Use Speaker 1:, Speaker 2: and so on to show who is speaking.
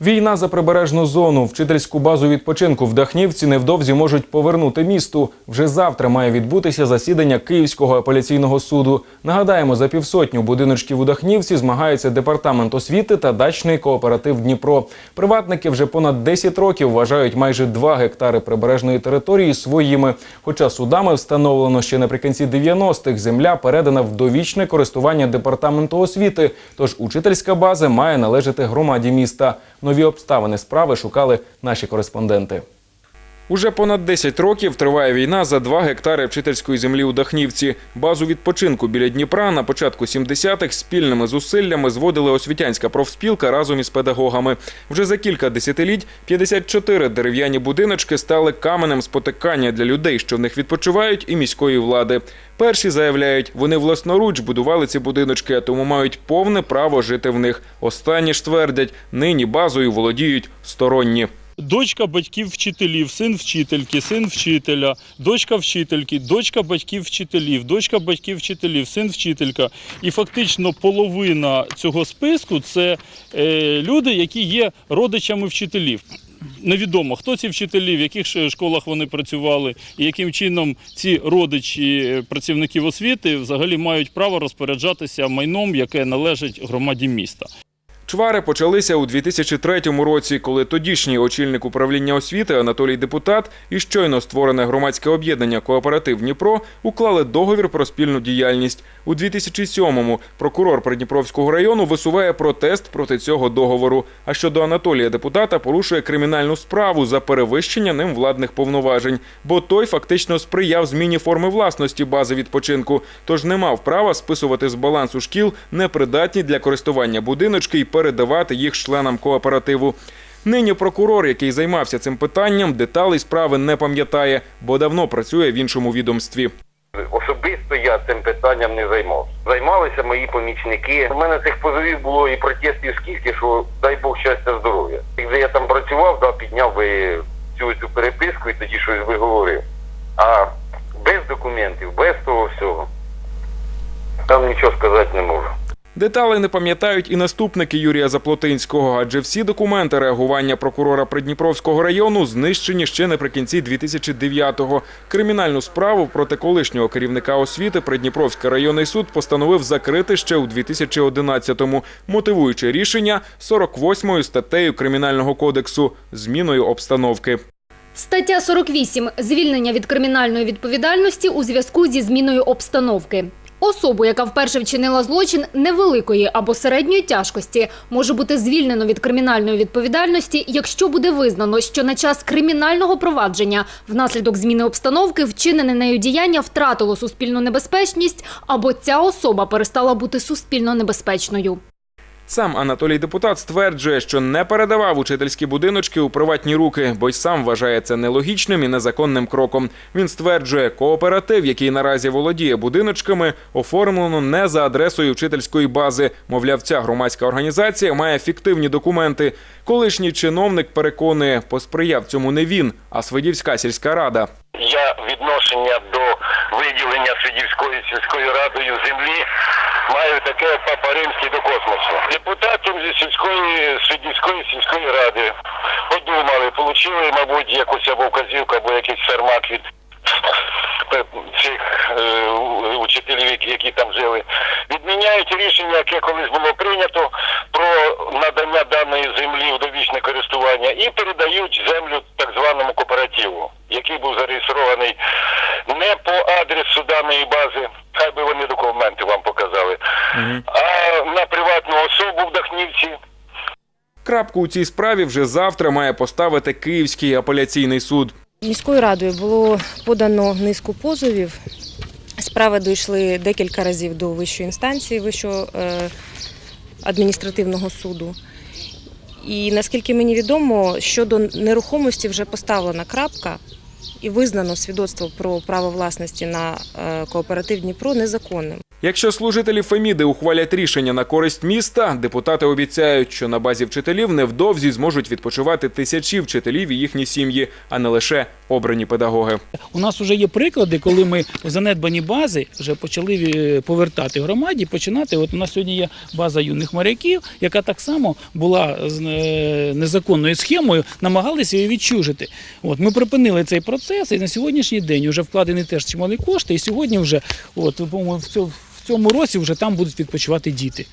Speaker 1: Війна за прибережну зону, вчительську базу відпочинку в Дахнівці невдовзі можуть повернути місту. Вже завтра має відбутися засідання Київського апеляційного суду. Нагадаємо, за півсотню будиночків у Дахнівці змагаються департамент освіти та дачний кооператив Дніпро. Приватники вже понад 10 років вважають майже 2 гектари прибережної території своїми. Хоча судами встановлено ще наприкінці 90-х земля передана в довічне користування департаменту освіти. Тож учительська база має належати громаді міста. Нові обставини справи шукали наші кореспонденти. Уже понад 10 років триває війна за 2 гектари вчительської землі у Дахнівці. Базу відпочинку біля Дніпра на початку 70-х спільними зусиллями зводили освітянська профспілка разом із педагогами. Вже за кілька десятиліть 54 дерев'яні будиночки стали каменем спотикання для людей, що в них відпочивають, і міської влади. Перші заявляють, вони власноруч будували ці будиночки, а тому мають повне право жити в них. Останні ж твердять, нині базою володіють сторонні.
Speaker 2: Дочка батьків вчителів, син вчительки, син вчителя, дочка вчительки, дочка батьків вчителів, дочка батьків вчителів, син вчителька. І фактично половина цього списку це е, люди, які є родичами вчителів. Невідомо, хто ці вчителі, в яких школах вони працювали, і яким чином ці родичі е, працівників освіти взагалі мають право розпоряджатися майном, яке належить громаді міста.
Speaker 1: Чвари почалися у 2003 році, коли тодішній очільник управління освіти Анатолій Депутат і щойно створене громадське об'єднання Кооператив Дніпро уклали договір про спільну діяльність. У 2007-му прокурор Придніпровського району висуває протест проти цього договору. А щодо Анатолія Депутата порушує кримінальну справу за перевищення ним владних повноважень, бо той фактично сприяв зміні форми власності бази відпочинку, тож не мав права списувати з балансу шкіл непридатні для користування будиночки і передавати їх членам кооперативу. Нині прокурор, який займався цим питанням, деталей справи не пам'ятає, бо давно працює в іншому відомстві.
Speaker 3: Особисто я цим питанням не займався. Займалися мої помічники. У мене цих позовів було і протестів скільки, що дай Бог щастя, здоров'я. Якби я там працював, да, підняв би цю цю переписку і тоді щось би говорив. А без документів, без того всього, там нічого сказати не можу.
Speaker 1: Деталей не пам'ятають і наступники Юрія Заплотинського, адже всі документи реагування прокурора Придніпровського району знищені ще наприкінці 2009-го. Кримінальну справу проти колишнього керівника освіти Придніпровський районний суд постановив закрити ще у 2011-му, мотивуючи рішення 48-ю статтею Кримінального кодексу зміною обстановки.
Speaker 4: Стаття 48. Звільнення від кримінальної відповідальності у зв'язку зі зміною обстановки. Особу, яка вперше вчинила злочин невеликої або середньої тяжкості, може бути звільнено від кримінальної відповідальності, якщо буде визнано, що на час кримінального провадження внаслідок зміни обстановки вчинене нею діяння втратило суспільну небезпечність або ця особа перестала бути суспільно небезпечною.
Speaker 1: Сам Анатолій Депутат стверджує, що не передавав учительські будиночки у приватні руки, бо й сам вважає це нелогічним і незаконним кроком. Він стверджує, кооператив, який наразі володіє будиночками, оформлено не за адресою вчительської бази. Мовляв, ця громадська організація має фіктивні документи. Колишній чиновник переконує, посприяв цьому не він, а Свидівська сільська рада.
Speaker 3: Я відношення до виділення Свідівською сільською радою землі маю таке папа римський до космосу. Депутатом зі сільської Свідівської сільської ради подумали, отримали, мабуть, якусь або вказівку, або якийсь фермат від цих е, учителів, які там жили. Відміняють рішення, яке колись було прийнято про надання даної землі в довічне користування і передають землю так званому кооперативу, який був зареєстрований не по адресу даної бази, хай би вони документи вам показали, а на приватну особу в Дахнівці.
Speaker 1: Крапку у цій справі вже завтра має поставити Київський апеляційний суд.
Speaker 5: Міською радою було подано низку позовів. Справи дійшли декілька разів до вищої інстанції Вищого е, адміністративного суду. І наскільки мені відомо, щодо нерухомості вже поставлена крапка і визнано свідоцтво про право власності на е, кооператив Дніпро незаконним.
Speaker 1: Якщо служителі Феміди ухвалять рішення на користь міста, депутати обіцяють, що на базі вчителів невдовзі зможуть відпочивати тисячі вчителів і їхні сім'ї, а не лише обрані педагоги.
Speaker 6: У нас вже є приклади, коли ми занедбані бази вже почали е, повертати громаді, починати. От у нас сьогодні є база юних моряків, яка так само була з е, незаконною схемою, намагалися її відчужити. От ми припинили цей процес, і на сьогоднішній день вже вкладені теж чималі кошти. І сьогодні вже, от по-моєму. В цьому році вже там будуть відпочивати діти.